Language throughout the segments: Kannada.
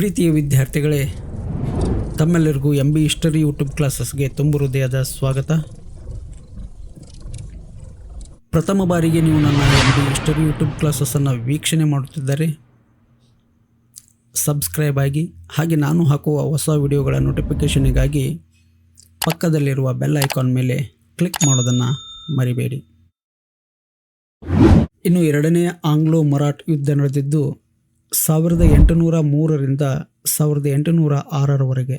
ಪ್ರೀತಿಯ ವಿದ್ಯಾರ್ಥಿಗಳೇ, ತಮ್ಮೆಲ್ಲರಿಗೂ ಎಂ ಬಿ ಹಿಸ್ಟರಿ ಯೂಟ್ಯೂಬ್ ಕ್ಲಾಸಸ್ಗೆ ತುಂಬ ಹೃದಯದ ಸ್ವಾಗತ. ಪ್ರಥಮ ಬಾರಿಗೆ ನೀವು ನನ್ನ ಎಂ ಬಿ ಹಿಸ್ಟರಿ ಯೂಟ್ಯೂಬ್ ಕ್ಲಾಸಸ್ಸನ್ನು ವೀಕ್ಷಣೆ ಮಾಡುತ್ತಿದ್ದರೆ ಸಬ್ಸ್ಕ್ರೈಬ್ ಆಗಿ, ಹಾಗೆ ನಾನು ಹಾಕುವ ಹೊಸ ವಿಡಿಯೋಗಳ ನೋಟಿಫಿಕೇಷನಿಗಾಗಿ ಪಕ್ಕದಲ್ಲಿರುವ ಬೆಲ್ ಐಕಾನ್ ಮೇಲೆ ಕ್ಲಿಕ್ ಮಾಡೋದನ್ನು ಮರಿಬೇಡಿ. ಇನ್ನು ಎರಡನೇ ಆಂಗ್ಲೋ ಮರಾಠ್ ಯುದ್ಧ ನಡೆದಿದ್ದು ಸಾವಿರದ ಎಂಟುನೂರ ಮೂರರಿಂದ ಸಾವಿರದ ಎಂಟುನೂರ ಆರರವರೆಗೆ.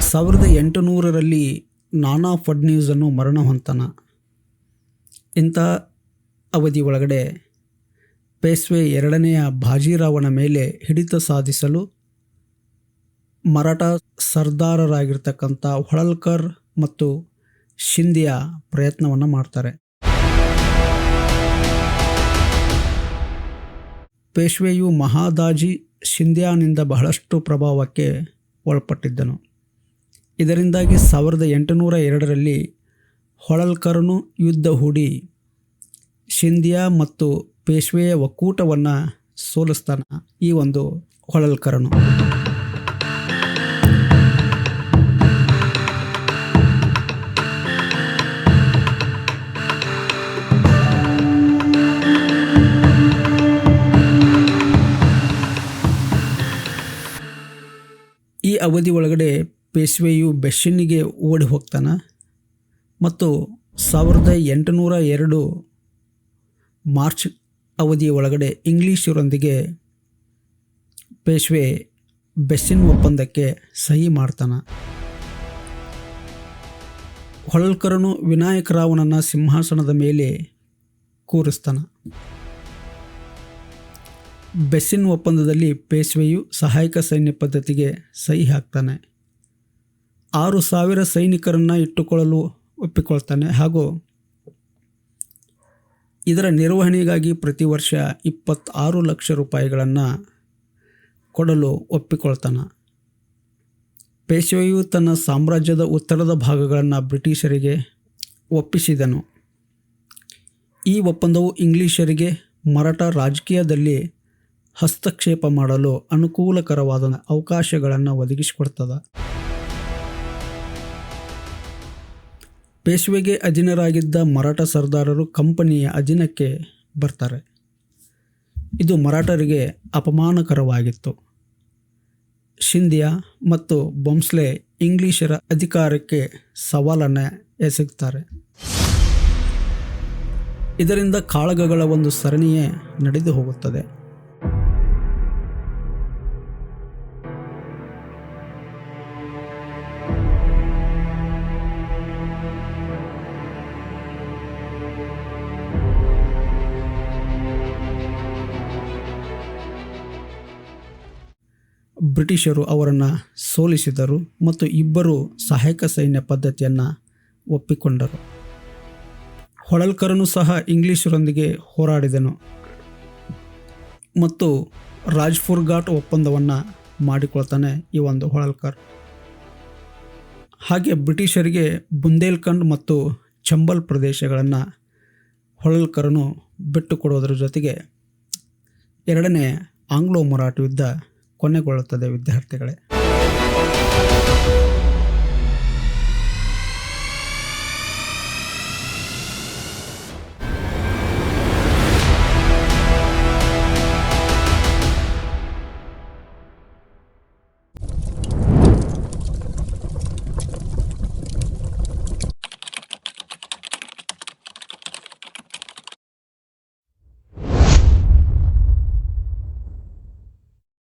ಸಾವಿರದ ಎಂಟುನೂರರಲ್ಲಿ ನಾನಾ ಫಡ್ನೀಸನ್ನು ಮರಣ ಹೊಂತನ. ಇಂಥ ಅವಧಿ ಒಳಗಡೆ ಪೇಸ್ವೆ ಎರಡನೆಯ ಬಾಜಿರಾವನ ಮೇಲೆ ಹಿಡಿತ ಸಾಧಿಸಲು ಮರಾಠ ಸರ್ದಾರರಾಗಿರ್ತಕ್ಕಂಥ ಹೊಳಲ್ಕರ್ ಮತ್ತು ಶಿಂದಿಯ ಪ್ರಯತ್ನವನ್ನು ಮಾಡ್ತಾರೆ. ಪೇಶ್ವೆಯು ಮಹಾದಾಜಿ ಶಿಂದ್ಯಾನಿಂದ ಬಹಳಷ್ಟು ಪ್ರಭಾವಕ್ಕೆ ಒಳಪಟ್ಟಿದ್ದನು. ಇದರಿಂದಾಗಿ ಸಾವಿರದ ಎಂಟುನೂರ ಎರಡರಲ್ಲಿ ಹೊಳಲ್ಕರನು ಯುದ್ಧ ಹೂಡಿ ಶಿಂದ್ಯಾ ಮತ್ತು ಪೇಶ್ವೆಯ ಒಕ್ಕೂಟವನ್ನು ಸೋಲಿಸ್ತಾನ ಈ ಒಂದು ಹೊಳಲ್ಕರನು. ಈ ಅವಧಿ ಒಳಗಡೆ ಪೇಶ್ವೆಯು ಬೆಶ್ಶನಿಗೆ ಓಡಿ ಹೋಗ್ತಾನೆ ಮತ್ತು ಸಾವಿರದ ಎಂಟುನೂರ ಎರಡು ಮಾರ್ಚ್ ಅವಧಿಯ ಒಳಗಡೆ ಇಂಗ್ಲೀಷರೊಂದಿಗೆ ಪೇಶ್ವೆ ಬೆಸ್ಸಿನ್ ಒಪ್ಪಂದಕ್ಕೆ ಸಹಿ ಮಾಡ್ತಾನೆ. ಹೊಳಲ್ಕರನು ವಿನಾಯಕರಾವನನ್ನು ಸಿಂಹಾಸನದ ಮೇಲೆ ಕೂರಿಸ್ತಾನೆ. ಬೆಸ್ಸಿನ್ ಒಪ್ಪಂದದಲ್ಲಿ ಪೇಶ್ವೆಯು ಸಹಾಯಕ ಸೈನ್ಯ ಪದ್ಧತಿಗೆ ಸಹಿ ಹಾಕ್ತಾನೆ. ಆರು ಸಾವಿರ ಸೈನಿಕರನ್ನು ಇಟ್ಟುಕೊಳ್ಳಲು ಒಪ್ಪಿಕೊಳ್ತಾನೆ ಹಾಗೂ ಇದರ ನಿರ್ವಹಣೆಗಾಗಿ ಪ್ರತಿ ವರ್ಷ ಇಪ್ಪತ್ತಾರು ಲಕ್ಷ ರೂಪಾಯಿಗಳನ್ನು ಕೊಡಲು ಒಪ್ಪಿಕೊಳ್ತಾನೆ. ಪೇಶ್ವೆಯು ತನ್ನ ಸಾಮ್ರಾಜ್ಯದ ಉತ್ತರದ ಭಾಗಗಳನ್ನು ಬ್ರಿಟಿಷರಿಗೆ ಒಪ್ಪಿಸಿದನು. ಈ ಒಪ್ಪಂದವು ಇಂಗ್ಲಿಷರಿಗೆ ಮರಾಠ ರಾಜಕೀಯದಲ್ಲಿ ಹಸ್ತಕ್ಷೇಪ ಮಾಡಲು ಅನುಕೂಲಕರವಾದ ಅವಕಾಶಗಳನ್ನು ಒದಗಿಸಿಕೊಡ್ತದೆ. ಪೇಶ್ವೆಗೆ ಅಧೀನರಾಗಿದ್ದ ಮರಾಠ ಸರ್ದಾರರು ಕಂಪನಿಯ ಅಧೀನಕ್ಕೆ ಬರ್ತಾರೆ. ಇದು ಮರಾಠರಿಗೆ ಅಪಮಾನಕರವಾಗಿತ್ತು. ಶಿಂದ್ಯಾ ಮತ್ತು ಬೊಂಸ್ಲೆ ಇಂಗ್ಲಿಷರ ಅಧಿಕಾರಕ್ಕೆ ಸವಾಲನ್ನು ಎಸಗುತ್ತಾರೆ ಇದರಿಂದ ಕಾಳಗಗಳ ಒಂದು ಸರಣಿಯೇ ನಡೆದು ಹೋಗುತ್ತದೆ ಬ್ರಿಟಿಷರು ಅವರನ್ನು ಸೋಲಿಸಿದರು ಮತ್ತು ಇಬ್ಬರು ಸಹಾಯಕ ಸೈನ್ಯ ಪದ್ಧತಿಯನ್ನು ಒಪ್ಪಿಕೊಂಡರು. ಹೊಳಲ್ಕರನು ಸಹ ಇಂಗ್ಲಿಷರೊಂದಿಗೆ ಹೋರಾಡಿದನು ಮತ್ತು ರಾಜ್ಪುರ್ ಘಾಟ್ ಒಪ್ಪಂದವನ್ನು ಮಾಡಿಕೊಳ್ತಾನೆ ಈ ಒಂದು ಹೊಳಲ್ಕರ್. ಹಾಗೆ ಬ್ರಿಟಿಷರಿಗೆ ಬುಂದೇಲ್ಖಂಡ್ ಮತ್ತು ಚಂಬಲ್ ಪ್ರದೇಶಗಳನ್ನು ಹೊಳಲ್ಕರನು ಬಿಟ್ಟುಕೊಡೋದ್ರ ಜೊತೆಗೆ ಎರಡನೇ ಆಂಗ್ಲೋ ಮರಾಠ ಯುದ್ಧ ಕೊನೆಗೊಳ್ಳುತ್ತದೆ ವಿದ್ಯಾರ್ಥಿಗಳೇ.